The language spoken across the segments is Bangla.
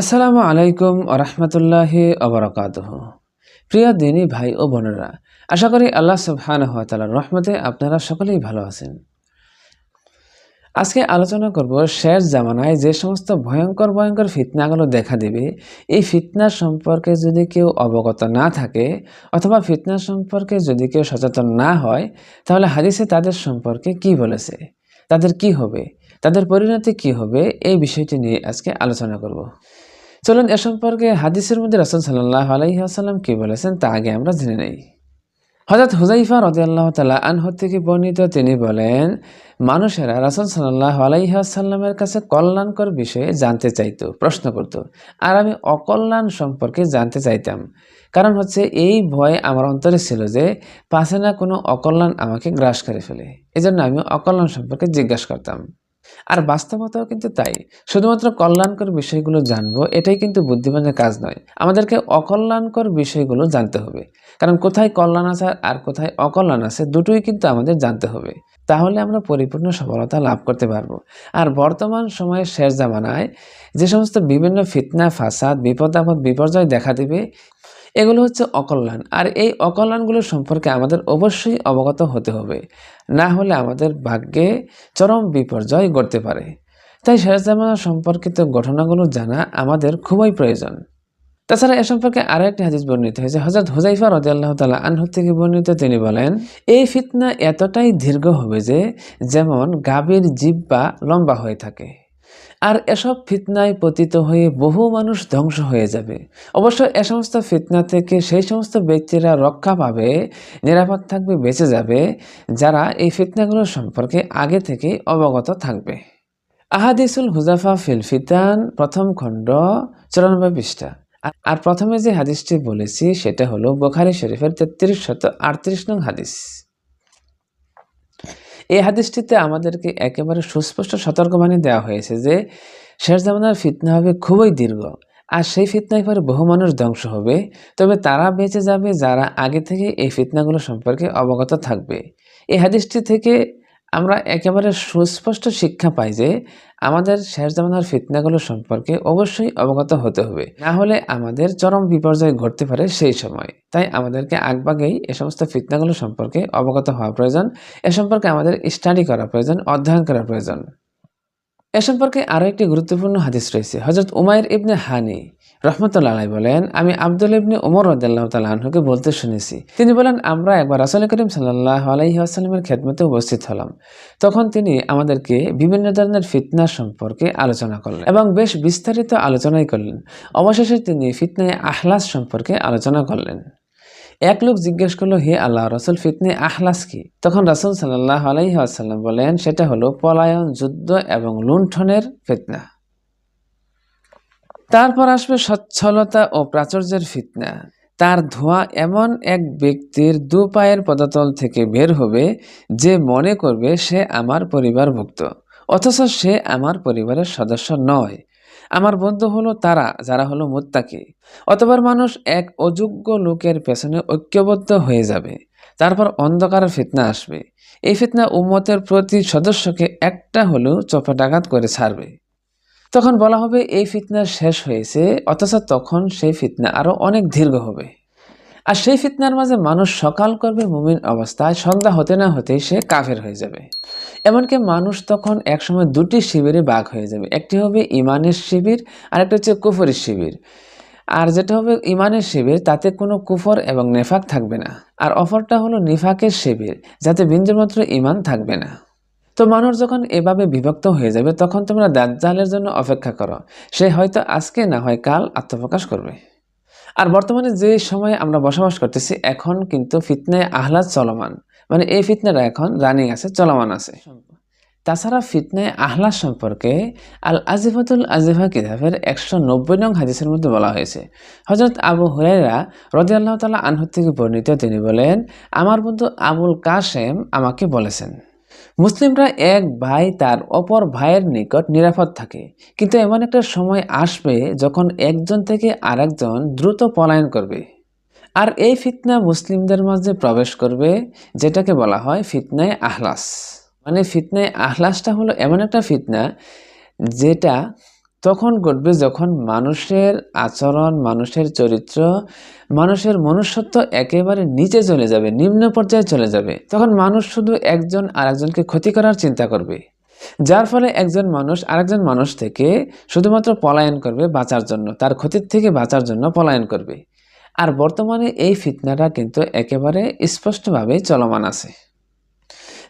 আসসালামু আলাইকুম আরহামতুল্লাহি অবরাকাত প্রিয় দিনী ভাই ও বোনেরা, আশা করি আল্লাহ সুবহানাহু ওয়া তাআলার রহমতে আপনারা সকলেই ভালো আছেন। আজকে আলোচনা করব শেষ জামানায় যে সমস্ত ভয়ঙ্কর ভয়ঙ্কর ফিতনাগুলো দেখা দিবে, এই ফিতনা সম্পর্কে যদি কেউ অবগত না থাকে অথবা ফিতনা সম্পর্কে যদি কেউ সচেতন না হয়, তাহলে হাদিসে তাদের সম্পর্কে কি বলেছে? তাদের কি হবে? তাদের পরিণতি কি হবে? এই বিষয়টি নিয়ে আজকে আলোচনা করব। চলুন এ সম্পর্কে হাদিসের মধ্যে রাসুল সাল্লাহ আলাইসাল্লাম কী বলেছেন তা আগে আমরা জেনে নেই। হজরত হুজাইফা রদিয়াল্লাহ তালা আনহ থেকে বর্ণিত তিনি বলেন, মানুষেরা রাসুল সাল্লাহ আলাইসাল্লামের কাছে কল্যাণকর বিষয়ে জানতে চাইতো, প্রশ্ন করত, আর আমি অকল্যাণ সম্পর্কে জানতে চাইতাম। কারণ হচ্ছে এই ভয় আমার অন্তরে ছিল যে পাশে না কোনো অকল্যাণ আমাকে গ্রাস করে ফেলে। এজন্য আমি অকল্যাণ সম্পর্কে জিজ্ঞাসা করতাম। আর বাস্তবতাও কিন্তু তাই। শুধুমাত্র কল্যাণকর বিষয়গুলো জানব, এটাই কিন্তু বুদ্ধিমানের কাজ নয়। আমাদেরকে অকল্যাণকর বিষয়গুলো জানতে হবে। কারণ কোথায় কল্যাণ আছে আর কোথায় অকল্যাণ আছে, দুটোই কিন্তু আমাদের জানতে হবে। তাহলে আমরা পরিপূর্ণ সফলতা লাভ করতে পারব। আর বর্তমান সময়ে শেষ জামানায় যে সমস্ত বিভিন্ন ফিতনা, ফাসাদ বিপদ আপদ বিপর্যয় দেখা দিবে এগুলো হচ্ছে অকল্যাণ। আর এই অকল্যাণগুলো সম্পর্কে আমাদের অবশ্যই অবগত হতে হবে। না হলে আমাদের ভাগ্যে চরম বিপর্যয় ঘটতে পারে। তাই জামানা সম্পর্কিত ঘটনাগুলো জানা আমাদের খুবই প্রয়োজন। তাছাড়া এ সম্পর্কে আরও একটি হাদিস বর্ণিত হয়েছে। হজরত হুজাইফা রদি আল্লাহ তালা আনহু থেকে বর্ণিত। তিনি বলেন, এই ফিতনা এতটাই দীর্ঘ হবে যে যেমন গাভীর জিব্বা লম্বা হয়ে থাকে। আর এসব ফিতনায় পতিত হয়ে বহু মানুষ ধ্বংস হয়ে যাবে। অবশ্য এ সমস্ত ফিতনা থেকে সেই সমস্ত ব্যক্তিরা রক্ষা পাবে, নিরাপদ থাকবে, বেঁচে যাবে, যারা এই ফিতনাগুলো সম্পর্কে আগে থেকেই অবগত থাকবে। আহাদিসুল হুজাফা ফিল ফিতান, প্রথম খণ্ড চুরানব্বই পৃষ্ঠা। আর প্রথমে যে হাদিসটি বলেছি, সেটা হলো বোখারি শরীফের তেত্রিশ শত আটত্রিশ নং হাদিস। এই হাদিসটিতে আমাদেরকে একেবারে সুস্পষ্ট সতর্কবাণী দেওয়া হয়েছে যে, শেষ জামানার ফিতনা হবে খুবই দীর্ঘ, আর সেই ফিতনায় পরে বহু মানুষ ধ্বংস হবে। তবে তারা বেঁচে যাবে যারা আগে থেকে এই ফিতনাগুলো সম্পর্কে অবগত থাকবে। এই হাদিসটি থেকে আমরা একেবারে সুস্পষ্ট শিক্ষা পাই যে আমাদের শেষ জামানার ফিতনাগুলো সম্পর্কে অবশ্যই অবগত হতে হবে। না হলে আমাদের চরম বিপর্যয় ঘটতে পারে সেই সময়। তাই আমাদেরকে আগবাগেই এ সমস্ত ফিতনাগুলো সম্পর্কে অবগত হওয়া প্রয়োজন। এ সম্পর্কে আমাদের স্টাডি করা প্রয়োজন, অধ্যয়ন করা প্রয়োজন। এ সম্পর্কে আরও একটি গুরুত্বপূর্ণ হাদিস রয়েছে হজরত উমায়ের ইবনে হানি। রহমতুল্লাহ আলাই বলেন, আমি আব্দুল ইবনে উমর রদাল্লাহ তালাহকে বলতে শুনেছি। তিনি বলেন, আমরা একবার রাসুল করিম সাল্লাহ আলাইহি আসাল্লামের খেদমতে উপস্থিত হলাম। তখন তিনি আমাদেরকে বিভিন্ন ধরনের ফিতনা সম্পর্কে আলোচনা করলেন এবং বেশ বিস্তারিত আলোচনাই করলেন। অবশেষে তিনি ফিতনায় আহলাস সম্পর্কে আলোচনা করলেন। এক লোক জিজ্ঞেস করল, হে আল্লাহ রসুল ফিতনে আহলাস কি? তখন রাসুল সাল্লাহ আলাইহি আসাল্লাম বলেন, সেটা হলো পলায়ন, যুদ্ধ এবং লুণ্ঠনের ফিতনা। তারপর আসবে সচ্ছলতা ও প্রাচুর্যের ফিতনা। তার ধোঁয়া এমন এক ব্যক্তির দু পায়ের পদতল থেকে বের হবে যে মনে করবে সে আমার পরিবারভুক্ত, অথচ সে আমার পরিবারের সদস্য নয়। আমার বন্ধু হলো তারা, যারা হলো মুত্তাকি। অতবার মানুষ এক অযোগ্য লোকের পেছনে ঐক্যবদ্ধ হয়ে যাবে। তারপর অন্ধকার ফিতনা আসবে। এই ফিতনা উম্মতের প্রতি সদস্যকে একটা হলেও চপাটাঘাত করে ছাড়বে। তখন বলা হবে, এই ফিতনা শেষ হয়েছে, অথচ তখন সেই ফিতনা আরও অনেক দীর্ঘ হবে। আর সেই ফিতনার মাঝে মানুষ সকাল করবে মুমিন অবস্থায়, সন্ধ্যা হতে না হতেই সে কাফের হয়ে যাবে। এমনকি মানুষ তখন একসময় দুটি শিবিরে বাঘ হয়ে যাবে, একটি হবে ইমানের শিবির আর একটা হচ্ছে কুফরের শিবির। আর যেটা হবে ইমানের শিবির, তাতে কোনো কুফর এবং নেফাক থাকবে না। আর অফরটা হলো নিফাকের শিবির, যাতে বিন্দুমাত্র ইমান থাকবে না। তো মানুষ যখন এভাবে বিভক্ত হয়ে যাবে, তখন তোমরা দাজ্জালের জন্য অপেক্ষা করো। সে হয়তো আজকে, না হয় কাল আত্মপ্রকাশ করবে। আর বর্তমানে যে সময়ে আমরা বসবাস করতেছি, এখন কিন্তু ফিতনায় আহ্লাদ চলমান। মানে এই ফিতনাটা এখন রানিং আছে, চলমান আছে। তাছাড়া ফিতনায় আহ্লাদ সম্পর্কে আল আজিফাতুল আজিফা কিতাবের একশো নব্বই নং হাদিসের মধ্যে বলা হয়েছে। হজরত আবু হুরাইরা রদি আল্লাহ তালা আনহু থেকে বর্ণিত, তিনি বলেন, আমার বন্ধু আবুল কাশেম আমাকে বলেছেন মুসলিমরা এক ভাই তার অপর ভাইয়ের নিকট নিরাপদ থাকে। কিন্তু এমন একটা সময় আসবে যখন একজন থেকে আরেকজন দ্রুত পলায়ন করবে। আর এই ফিতনা মুসলিমদের মাঝে প্রবেশ করবে, যেটাকে বলা হয় ফিতনায় আহলাস। মানে ফিতনায় আহলাসটা হলো এমন একটা ফিতনা যেটা তখন ঘটবে যখন মানুষের আচরণ, মানুষের চরিত্র, মানুষের মনুষ্যত্ব একেবারে নিচে চলে যাবে, নিম্ন পর্যায়ে চলে যাবে। তখন মানুষ শুধু একজন আরেকজনকে ক্ষতি করার চিন্তা করবে, যার ফলে একজন মানুষ আরেকজন মানুষ থেকে শুধুমাত্র পলায়ন করবে বাঁচার জন্য, তার ক্ষতির থেকে বাঁচার জন্য পলায়ন করবে। আর বর্তমানে এই ফিতনাটা কিন্তু একেবারে স্পষ্টভাবেই চলমান আছে।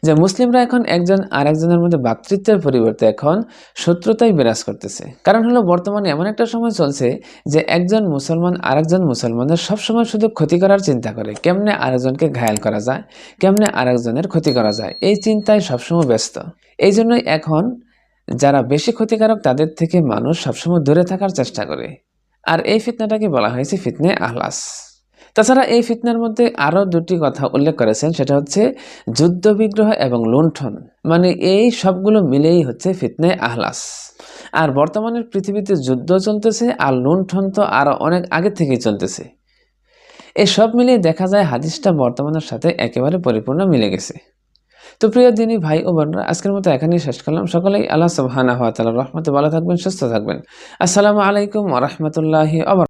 যে মুসলিমরা এখন একজন আর একজনের মধ্যে ভ্রাতৃত্বের পরিবর্তে এখন শত্রুতাই বিরাজ করতেছে। কারণ হলো বর্তমানে এমন একটা সময় চলছে যে একজন মুসলমান আরেকজন মুসলমানের সবসময় শুধু ক্ষতি করার চিন্তা করে। কেমনে আরেকজনকে ঘায়াল করা যায়? কেমনে আরেকজনের ক্ষতি করা যায়? এই চিন্তায় সবসময় ব্যস্ত। এই জন্যই এখন যারা বেশি ক্ষতিকারক তাদের থেকে মানুষ সবসময় দূরে থাকার চেষ্টা করে। আর এই ফিতনাটাকে বলা হয়েছে ফিতনে আহলাস তাছাড়া এই ফিতনার মধ্যে আরও দুটি কথা উল্লেখ করেছেন, সেটা হচ্ছে যুদ্ধ বিগ্রহ এবং লুণ্ঠন। মানে এই সবগুলো মিলেই হচ্ছে ফিতনে আহলাস। আর বর্তমানের পৃথিবীতে যুদ্ধ চলতেছে আর লুণ্ঠন তো আরও অনেক আগে থেকেই চলতেছে। এই সব মিলিয়ে দেখা যায় হাদিসটা বর্তমানের সাথে একেবারে পরিপূর্ণ মিলে গেছে। তো প্রিয় দিনী ভাই ও বোনরা, আজকের মতো এখানেই শেষ করলাম। সকলেই আল্লাহ সুবহানাহু ওয়া তাআলার রহমতে ভালো থাকবেন, সুস্থ থাকবেন। আসসালামু আলাইকুম ওয়া